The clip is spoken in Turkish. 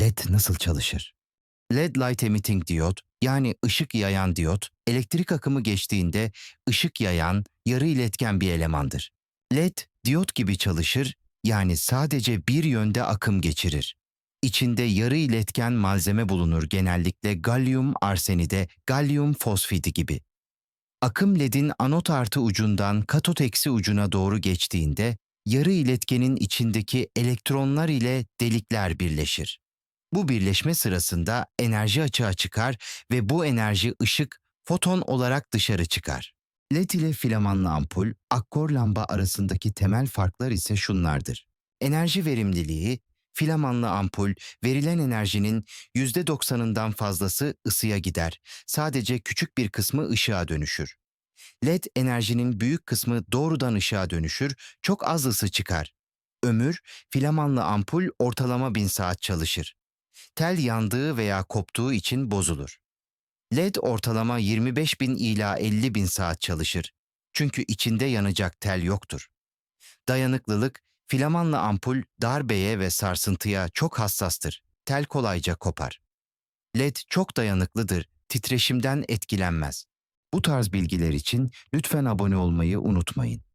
LED nasıl çalışır? LED Light Emitting diyot yani ışık yayan diyot, elektrik akımı geçtiğinde ışık yayan yarı iletken bir elemandır. LED diyot gibi çalışır yani sadece bir yönde akım geçirir. İçinde yarı iletken malzeme bulunur genellikle galyum arsenide, galyum fosfidi gibi. Akım LED'in anot artı ucundan katot eksi ucuna doğru geçtiğinde yarı iletkenin içindeki elektronlar ile delikler birleşir. Bu birleşme sırasında enerji açığa çıkar ve bu enerji ışık, foton olarak dışarı çıkar. LED ile filamanlı ampul, akkor lamba arasındaki temel farklar ise şunlardır. Enerji verimliliği, filamanlı ampul verilen enerjinin %90'ından fazlası ısıya gider. Sadece küçük bir kısmı ışığa dönüşür. LED enerjinin büyük kısmı doğrudan ışığa dönüşür, çok az ısı çıkar. Ömür, filamanlı ampul ortalama 1000 saat çalışır. Tel yandığı veya koptuğu için bozulur. LED ortalama 25 bin ila 50 bin saat çalışır. Çünkü içinde yanacak tel yoktur. Dayanıklılık, filamanlı ampul darbeye ve sarsıntıya çok hassastır. Tel kolayca kopar. LED çok dayanıklıdır, titreşimden etkilenmez. Bu tarz bilgiler için lütfen abone olmayı unutmayın.